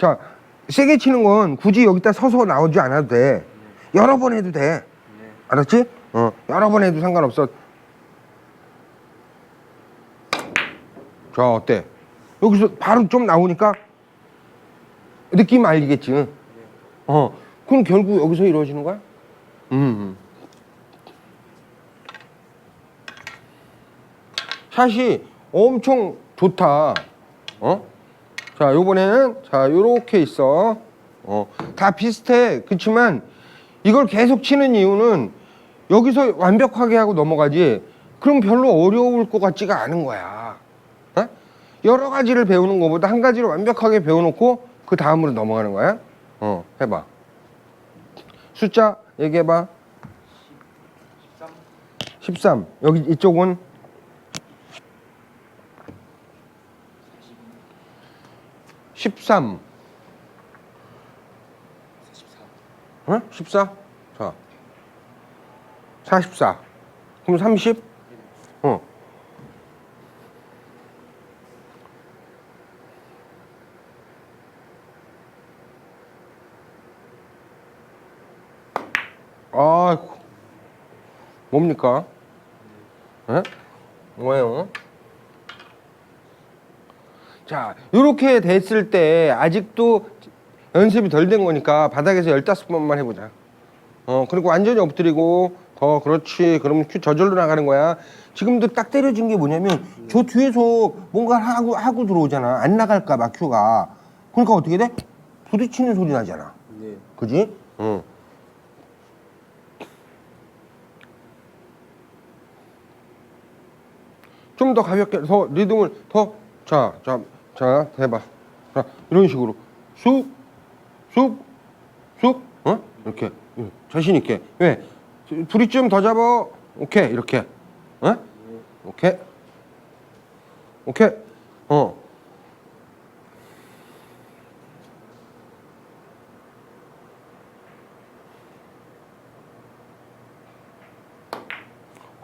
자, 세게 치는 건 굳이 여기다 서서 나오지 않아도 돼. 여러 번 해도 돼. 알았지? 어, 여러 번 해도 상관없어. 자, 어때? 여기서 바로 좀 나오니까 느낌 알겠지? 어, 그럼 결국 여기서 이루어지는 거야? 음. 샷이 엄청 좋다. 어? 자, 요번에는 자, 요렇게 있어. 어, 다 비슷해. 그렇지만 이걸 계속 치는 이유는 여기서 완벽하게 하고 넘어가지. 그럼 별로 어려울 것 같지가 않은 거야. 어? 여러 가지를 배우는 것보다 한 가지를 완벽하게 배워놓고 그 다음으로 넘어가는 거야. 어, 해봐. 숫자 얘기해봐. 13. 여기 이쪽은 13. 어? 14? 자. 44. 그럼 30? 어. 아, 뭡니까? 에? 뭐예요? 자, 이렇게 됐을 때 아직도 연습이 덜 된 거니까 바닥에서 15번만 해보자. 어, 그리고 완전히 엎드리고 더 그렇지. 그러면 큐 저절로 나가는 거야. 지금도 딱 때려진 게 뭐냐면 저 뒤에서 뭔가 하고 하고 들어오잖아. 안 나갈까 봐 큐가. 그러니까 어떻게 돼? 부딪히는 소리 나잖아. 네. 그지? 응. 좀 더 가볍게 더 리듬을 더 자, 자, 자, 해봐. 자, 이런 식으로 쑥, 쑥, 쑥, 어? 이렇게 응, 자신 있게. 왜? 불이 좀더 잡아. 오케이, 이렇게. 어? 오케이. 오케이. 어.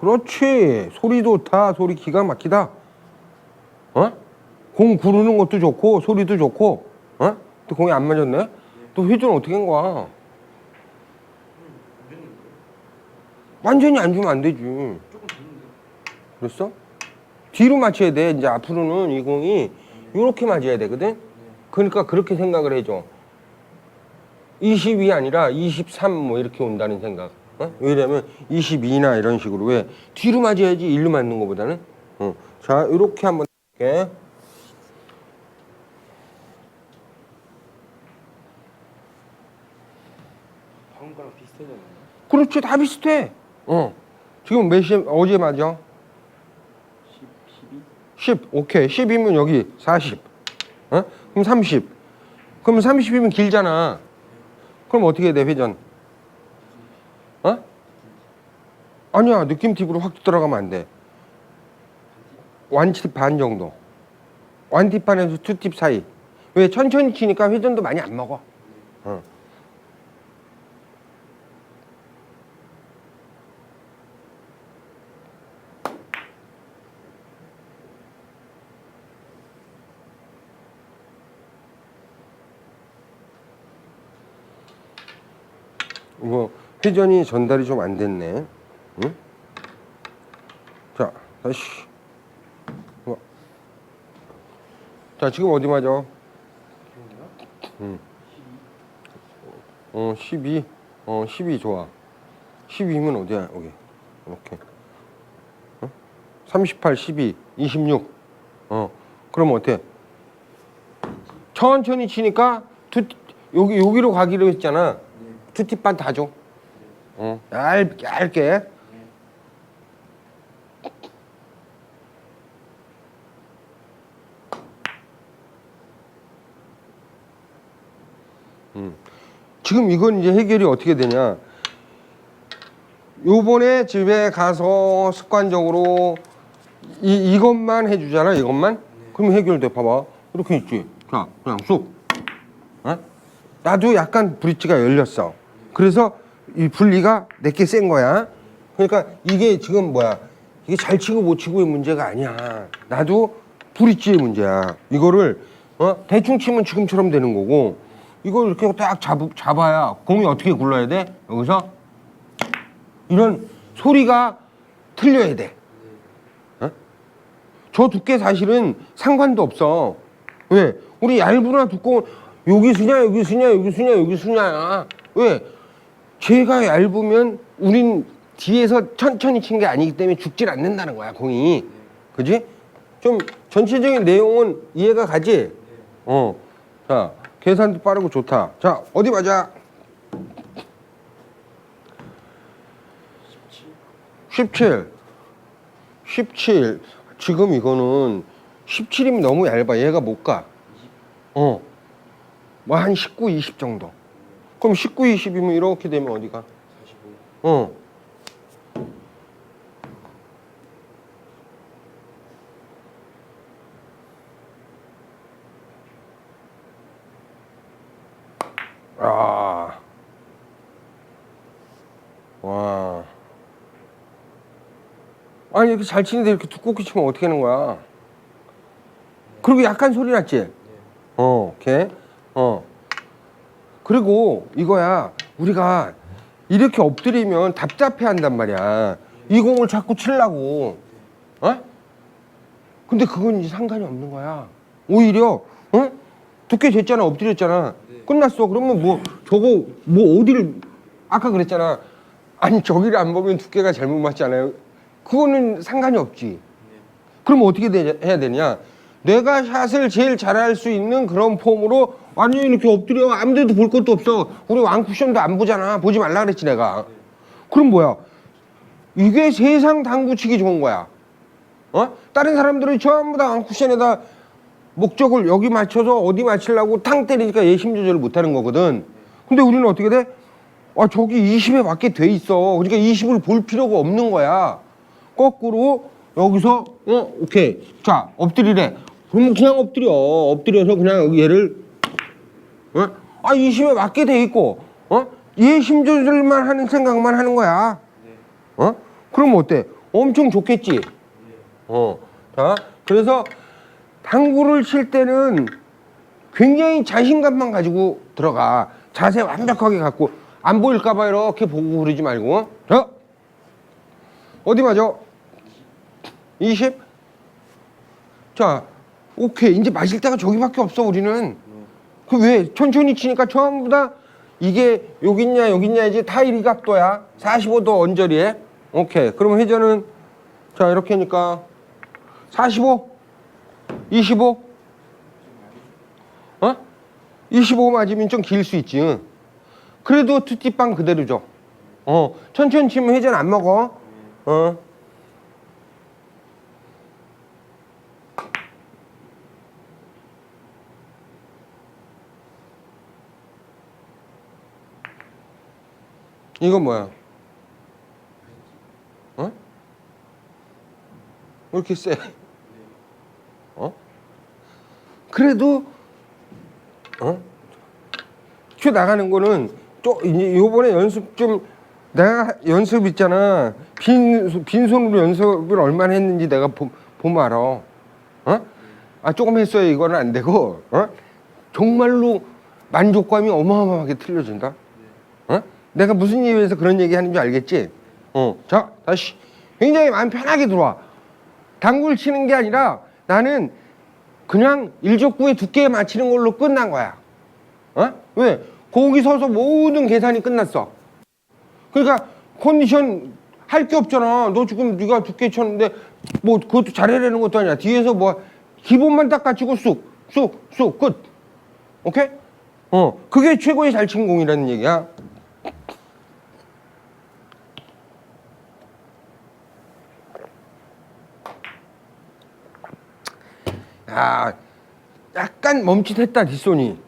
그렇지. 소리 좋다. 소리 기가 막히다. 어? 공 구르는 것도 좋고 소리도 좋고. 어? 또 공이 안 맞았네. 또 회전 어떻게 한 거야? 완전히 안 주면 안 되지. 그랬어? 뒤로 맞춰야 돼. 이제 앞으로는 이 공이 이렇게 맞아야 되거든. 그러니까 그렇게 생각을 해줘. 22 아니라 23 뭐 이렇게 온다는 생각. 어? 왜냐면 22나 이런 식으로 왜 뒤로 맞아야지 일로 맞는 것보다는. 어. 자 이렇게 한번 해볼게. 방금 거랑 비슷하잖아요. 그렇지 다 비슷해. 어. 지금 몇 시, 어제 맞아? 10, 12? 10. 오케이. 10이면 여기 40. 어? 그럼 30. 그럼 30이면 길잖아. 그럼 어떻게 돼, 회전? 어? 아니야. 느낌 팁으로 확 들어가면 안 돼. 완팁 반 정도. 완팁 반에서 투팁 사이. 왜? 천천히 치니까 회전도 많이 안 먹어. 어. 이거 회전이 전달이 좀 안 됐네. 응? 자, 다시. 어. 자, 지금 어디 맞아? 응. 어, 12. 어, 12 좋아. 12면 어디야? 여기. 이렇게. 어? 38, 12, 26. 어. 그럼 어때? 천천히 치니까 투, 여기 여기로 가기로 했잖아. 투팁반 다 줘. 어, 얇, 얇게. 음. 지금 이건 이제 해결이 어떻게 되냐. 요번에 집에 가서 습관적으로 이, 이것만 해주잖아, 이것만. 그럼 해결돼, 봐봐. 이렇게 있지. 자, 그냥 쑥. 어? 나도 약간 브릿지가 열렸어. 그래서 이 분리가 내게 센 거야. 그러니까 이게 지금 뭐야? 이게 잘 치고 못 치고의 문제가 아니야. 나도 브릿지의 문제야. 이거를 어? 대충 치면 지금처럼 되는 거고 이걸 이렇게 딱 잡, 잡아야 공이 어떻게 굴러야 돼? 여기서 이런 소리가 틀려야 돼. 어? 저 두께 사실은 상관도 없어. 왜? 우리 얇으나 두꺼운 여기 수냐 여기 수냐 여기 수냐 여기 수냐. 왜? 제가 얇으면 우린 뒤에서 천천히 친 게 아니기 때문에 죽질 않는다는 거야 공이. 그지? 좀 전체적인 내용은 이해가 가지? 어. 자, 계산도 빠르고 좋다. 자, 어디 맞아? 17. 17. 지금 이거는 17이면 너무 얇아. 얘가 못 가. 어. 뭐 한 19, 20 정도. 그럼 19, 20이면 이렇게 되면 어디가? 45 어. 아. 와. 아니 이렇게 잘 치는데 이렇게 두껍게 치면 어떻게 하는 거야? 그리고 약간 소리 났지? 어, 오케이. 어. 그리고 이거야 우리가 이렇게 엎드리면 답답해 한단 말이야. 이 공을 자꾸 치려고. 어? 근데 그건 이제 상관이 없는 거야. 오히려 어? 두께 쟀잖아 엎드렸잖아. 끝났어. 그러면 뭐 저거 뭐 어디를 아까 그랬잖아. 아니 저기를 안 보면 두께가 잘못 맞잖아요? 그거는 상관이 없지. 그럼 어떻게 되- 해야 되냐? 내가 샷을 제일 잘할 수 있는 그런 폼으로 완전히 이렇게 엎드려 아무데도 볼 것도 없어. 우리 왕쿠션도 안 보잖아. 보지 말라 그랬지 내가. 그럼 뭐야? 이게 세상 당구 치기 좋은 거야. 어? 다른 사람들은 전부 다 왕쿠션에다 목적을 여기 맞춰서 어디 맞추려고 탕 때리니까 예심 조절을 못 하는 거거든. 근데 우리는 어떻게 돼? 아, 저기 20에 맞게 돼 있어. 그러니까 20을 볼 필요가 없는 거야. 거꾸로 여기서 어 오케이 자 엎드리래 그러면 그냥 엎드려 엎드려서 그냥 얘를 어? 아 20에 맞게 돼 있고 어? 얘힘 조절만 하는 생각만 하는 거야 어? 그럼 어때 엄청 좋겠지 어 자 그래서 당구를 칠 때는 굉장히 자신감만 가지고 들어가 자세 완벽하게 갖고 안 보일까봐 이렇게 보고 그러지 말고 자 어디 맞아? 20? 자, 오케이. 이제 마실 때가 저기밖에 없어, 우리는. 그 왜? 천천히 치니까 전부 다 이게 여기 있냐, 여기 있냐, 이제 타일이 각도야. 45도 언저리에. 오케이. 그럼 회전은, 자, 이렇게 하니까 45? 25? 어? 25 맞으면 좀 길 수 있지. 응. 그래도 투티빵 그대로 줘. 어, 천천히 치면 회전 안 먹어. 어. 이건 뭐야? 어? 왜 이렇게 세? 어? 그래도 어? 튀어 나가는 거는 또 요번에 연습 좀 내가 연습 있잖아 빈 빈손으로 연습을 얼마나 했는지 내가 보, 보면 알아. 어? 아 조금 했어요 이거는 안 되고 어? 정말로 만족감이 어마어마하게 틀려진다. 어? 내가 무슨 이유에서 그런 얘기 하는지 알겠지? 어. 자, 다시. 굉장히 마음 편하게 들어와. 당구를 치는 게 아니라 나는 그냥 일족구의 두께에 맞추는 걸로 끝난 거야. 어? 왜? 거기 서서 모든 계산이 끝났어. 그러니까 컨디션 할 게 없잖아. 너 지금 네가 두께 쳤는데 뭐 그것도 잘해내는 것도 아니야. 뒤에서 뭐 기본만 딱 갖추고 쑥, 쑥, 쑥 끝. 오케이? 어, 그게 최고의 잘 친 공이라는 얘기야. 야, 약간 멈칫했다 뒷손이.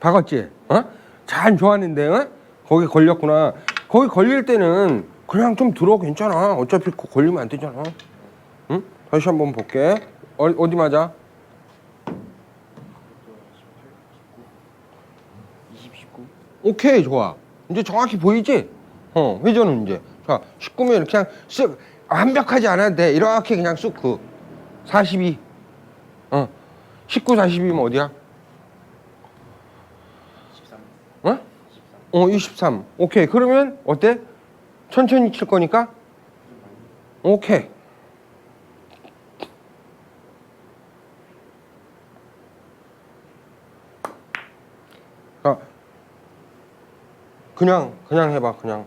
박았지? 어? 잘 좋았는데, 어? 거기 걸렸구나. 거기 걸릴 때는 그냥 좀 들어 괜찮아. 어차피 거- 걸리면 안 되잖아. 응? 다시 한번 볼게. 어, 어디 맞아? 20, 19 오케이, 좋아. 이제 정확히 보이지? 어, 회전은 이제. 자, 19면 그냥 쓱, 완벽하지 않아도 돼. 이렇게 그냥 쑥 그. 42. 어. 19, 40이면 어디야? 13. 어? 13. 어, 23. 오케이. 그러면 어때? 천천히 칠 거니까? 오케이. 아, 그냥, 그냥 해봐, 그냥.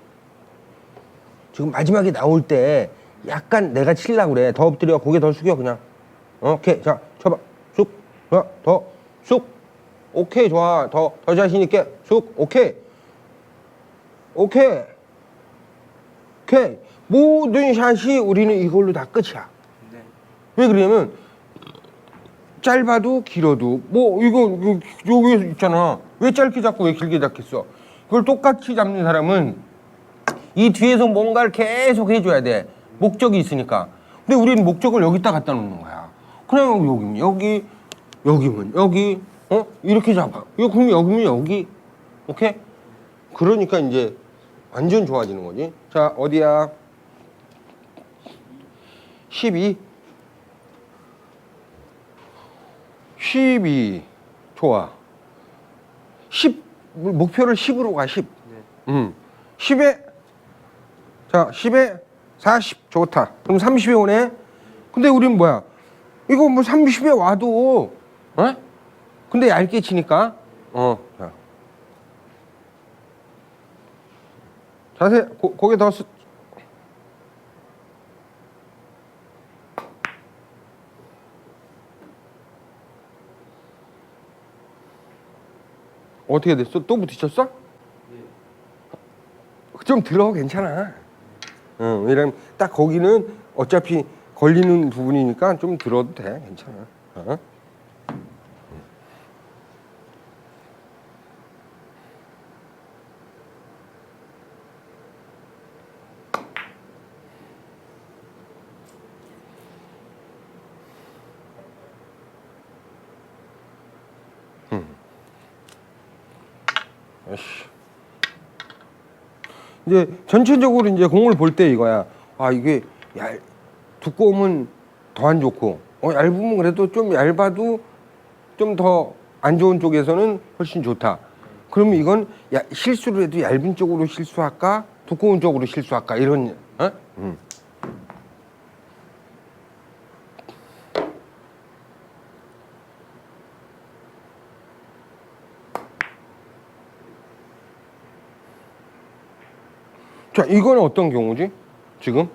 지금 마지막에 나올 때 약간 내가 치려고 그래. 더 엎드려. 고개 더 숙여, 그냥. 오케이. 자, 쳐봐. 쑥. 자, 더. 쑥. 오케이, 좋아. 더, 더 자신 있게. 쑥. 오케이. 오케이. 오케이. 모든 샷이 우리는 이걸로 다 끝이야. 네. 왜 그러냐면 짧아도 길어도 뭐 이거 이거 여기 있잖아. 왜 짧게 잡고 왜 길게 잡겠어? 그걸 똑같이 잡는 사람은 이 뒤에서 뭔가를 계속 해줘야 돼. 목적이 있으니까. 근데 우리는 목적을 여기다 갖다 놓는 거야. 그냥 여기면 여기, 여기면 여기, 어 이렇게 잡아. 이거 그럼 여기면 여기, 오케이? 그러니까 이제 완전 좋아지는 거지. 자 어디야? 12. 12. 좋아. 10 목표를 10으로 가 10. 네. 음. 10에 자, 10에 40 좋다. 그럼 30에 오네. 근데 우린 뭐야? 이거 뭐 30에 와도 어? 근데 얇게 치니까 어. 자. 자세 고, 고개 더 쓰, 어떻게 됐어? 또 부딪혔어? 좀 들어 괜찮아. 응, 왜냐면 딱 거기는 어차피 걸리는 부분이니까 좀 들어도 돼 괜찮아. 어? 이제 전체적으로 이제 공을 볼 때 이거야. 아 이게 얇, 두꺼우면 더 안 좋고, 어 얇으면 그래도 좀 얇아도 좀 더 안 좋은 쪽에서는 훨씬 좋다. 그러면 이건 야, 실수를 해도 얇은 쪽으로 실수할까, 두꺼운 쪽으로 실수할까 이런. 어? 음. 자 이거는 어떤 경우지? 지금?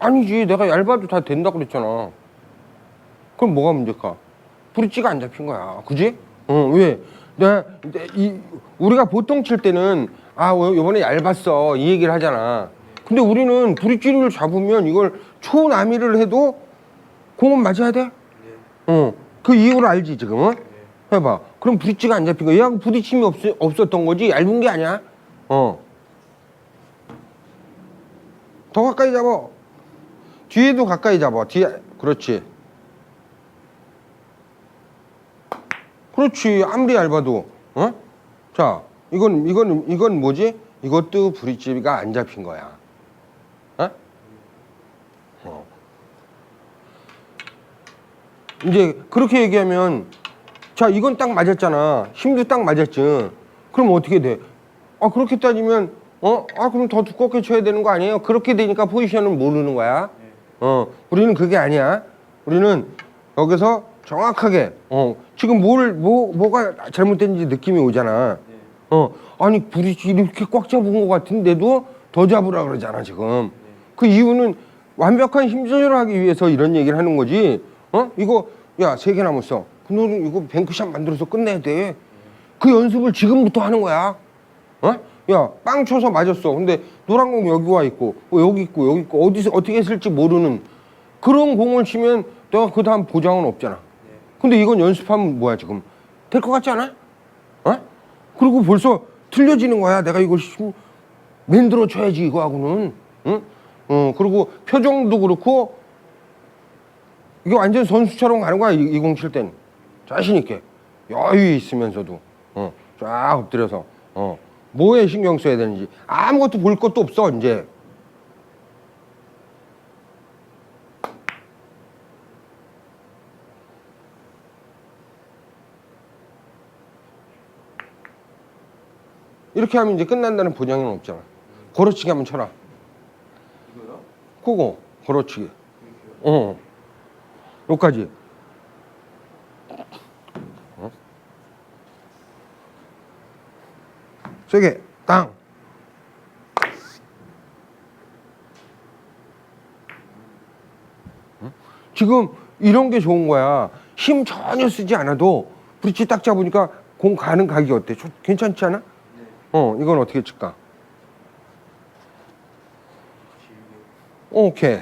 아니지 내가 얇아도 다 된다 그랬잖아 그럼 뭐가 문제일까? 브릿지가 안 잡힌 거야 그지? 어 왜? 내가 내- 이, 우리가 보통 칠 때는 아 어, 이번에 얇았어 이 얘기를 하잖아 근데 우리는 브릿지를 잡으면 이걸 초남이를 해도 공은 맞아야 돼? 네. 어, 그 이유를 알지 지금? 은 해봐. 그럼 브릿지가 안 잡힌 거야. 얘하고 부딪힘이 없, 없었던 거지 얇은 게 아니야. 어. 더 가까이 잡아. 뒤에도 가까이 잡아. 뒤에 그렇지. 그렇지. 아무리 얇아도 어? 자, 이건 이건 이건 뭐지? 이것도 브릿지가 안 잡힌 거야. 어? 어. 이제 그렇게 얘기하면 자 이건 딱 맞았잖아 힘도 딱 맞았지 그럼 어떻게 돼? 아 그렇게 따지면 어? 아 그럼 더 두껍게 쳐야 되는 거 아니에요? 그렇게 되니까 포지션을 모르는 거야. 네. 어 우리는 그게 아니야. 우리는 여기서 정확하게 어 지금 뭘 뭐, 뭐가 잘못됐는지 느낌이 오잖아. 네. 어 아니 브릿지 이렇게 꽉 잡은 것 같은데도 더 잡으라 그러잖아 지금. 그 이유는 완벽한 힘 조절을 하기 위해서 이런 얘기를 하는 거지. 어? 이거 야 세 개 남았어 그 너는 이거 뱅크샷 만들어서 끝내야 돼. 그 연습을 지금부터 하는 거야. 어? 야 빵 쳐서 맞았어 근데 노란 공 여기 와 있고 어, 여기 있고 여기 있고 어디서 어떻게 쓸지 모르는 그런 공을 치면 내가 그 다음 보장은 없잖아 네. 근데 이건 연습하면 뭐야 지금 될 것 같지 않아? 어? 그리고 벌써 틀려지는 거야. 내가 이걸 심- 만들어 줘야지 이거하고는. 응? 어 그리고 표정도 그렇고 이게 완전 선수처럼 가는 거야 이공 칠 때는 자신 있게 여유 있으면서도 어 쫙 엎드려서 어 뭐에 신경 써야 되는지. 아무것도 볼 것도 없어 이제. 이렇게 하면 이제 끝난다는 보장은 없잖아. 걸어치기 한번 쳐라. 이거요? 그거 걸어치기. 어. 여기까지. 세게 땅. 어? 지금 이런 게 좋은 거야. 힘 전혀 쓰지 않아도 브릿지 딱 잡으니까 공 가는 각이 어때? 좋- 괜찮지 않아? 네. 어, 이건 어떻게 칠까? 오케이.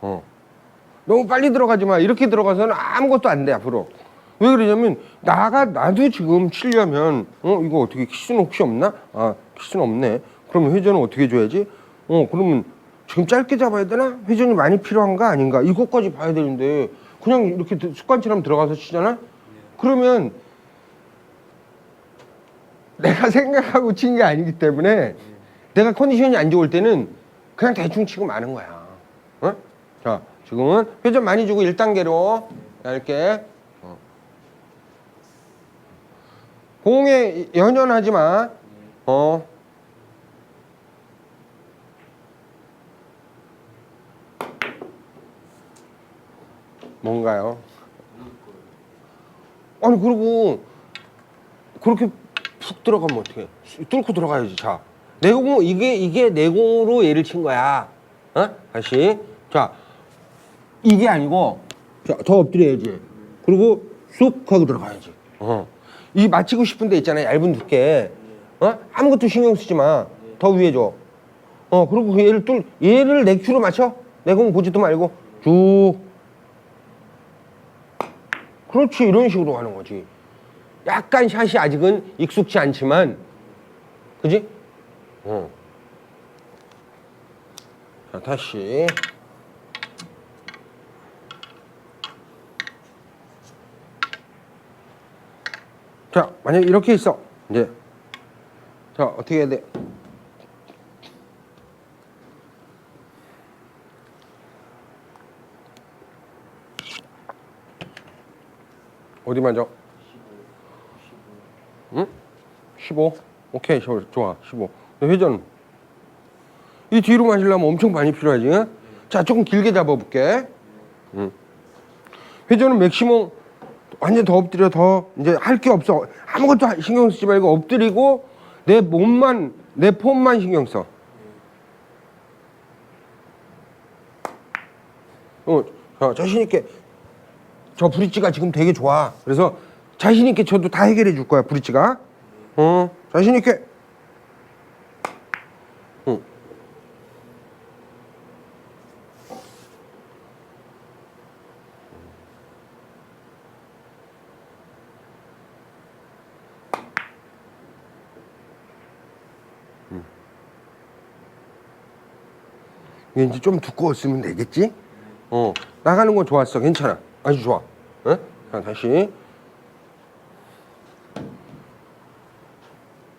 어. 너무 빨리 들어가지 마. 이렇게 들어가서는 아무것도 안 돼, 앞으로. 왜 그러냐면, 나가, 나도 지금 치려면, 어, 이거 어떻게, 키스는 혹시 없나? 아, 키스는 없네. 그러면 회전은 어떻게 줘야지? 어, 그러면 지금 짧게 잡아야 되나? 회전이 많이 필요한가 아닌가? 이것까지 봐야 되는데, 그냥 이렇게 드- 습관처럼 들어가서 치잖아? 그러면 내가 생각하고 친 게 아니기 때문에 내가 컨디션이 안 좋을 때는 그냥 대충 치고 마는 거야. 어? 자, 지금은 회전 많이 주고 1단계로 얇게. 어. 공에 연연하지 마. 어. 뭔가요? 아니 그리고 그렇게 푹 들어가면 어떡해? 뚫고 들어가야지 자. 내공 이게 이게 내공으로 얘를 친 거야. 어? 다시. 자. 이게 아니고 자 더 엎드려야지. 그리고 쑥 하고 들어가야지. 어 이 맞히고 싶은 데 있잖아요 얇은 두께 어 아무것도 신경 쓰지 마 더 위에 줘 어 그리고 그 얘를 뚫 얘를 내 큐로 맞춰 내 공 보지도 말고 쭉 그렇지 이런 식으로 하는 거지. 약간 샷이 아직은 익숙치 않지만, 그지? 어. 자 다시. 자 만약 이렇게 있어 이제 자 어떻게 해야 돼? 어디 맞아? 15. 응? 15? 오케이, 저, 좋아. 15. 회전. 이 뒤로 마시려면 엄청 많이 필요하지. 응? 자, 조금 길게 잡아볼게. 응. 회전은 맥시멈 완전 더 엎드려, 더. 이제 할 게 없어. 아무것도 하- 신경 쓰지 말고 엎드리고 내 몸만, 내 폼만 신경 써. 어, 자, 자신 있게. 저 브릿지가 지금 되게 좋아. 그래서 자신 있게 저도 다 해결해 줄 거야 브릿지가. 어, 자신 있게. 이게 이제 좀 두꺼웠으면 되겠지? 어, 나가는 건 좋았어. 괜찮아. 아주 좋아. 어? 자, 다시.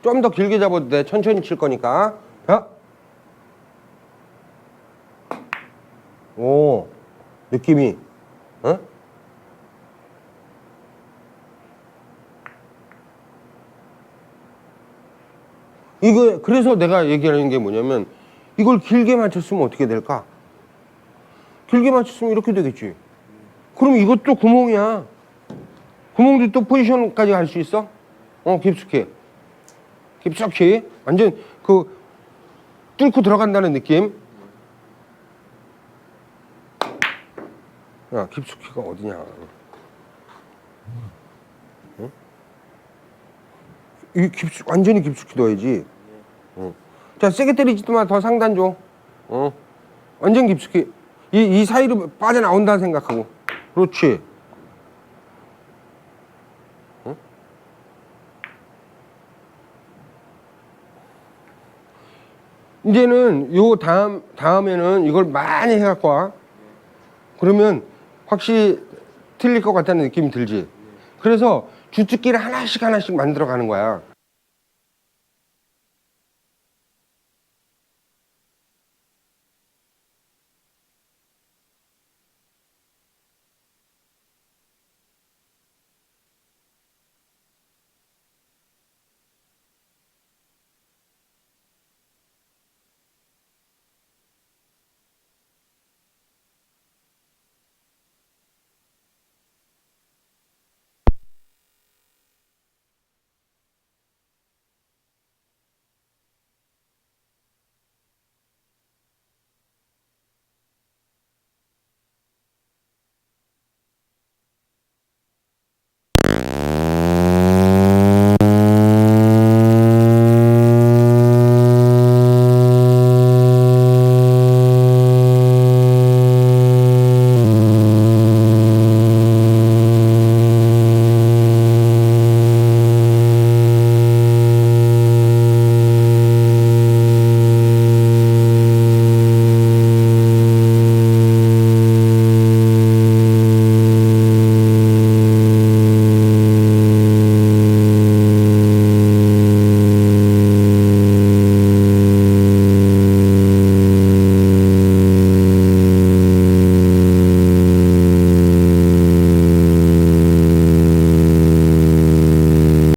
좀 더 길게 잡아도 돼. 천천히 칠 거니까. 자. 오, 느낌이. 어? 이거, 그래서 내가 얘기하는 게 뭐냐면, 이걸 길게 맞췄으면 어떻게 될까? 길게 맞췄으면 이렇게 되겠지. 그럼 이것도 구멍이야. 구멍도 또 포지션까지 갈 수 있어? 어, 깊숙이. 깊숙이. 완전 그 뚫고 들어간다는 느낌. 야, 깊숙이가 어디냐. 응? 이 깊숙, 완전히 깊숙이 넣어야지. 어. 자, 세게 때리지도 마. 더 상단 줘. 어. 완전 깊숙이. 이, 이 사이로 빠져나온다 생각하고. 그렇지. 어? 이제는 요 다음 다음에는 이걸 많이 해갖고 와. 그러면 확실히 틀릴 것 같다는 느낌이 들지. 그래서 주특기를 하나씩 하나씩 만들어 가는 거야.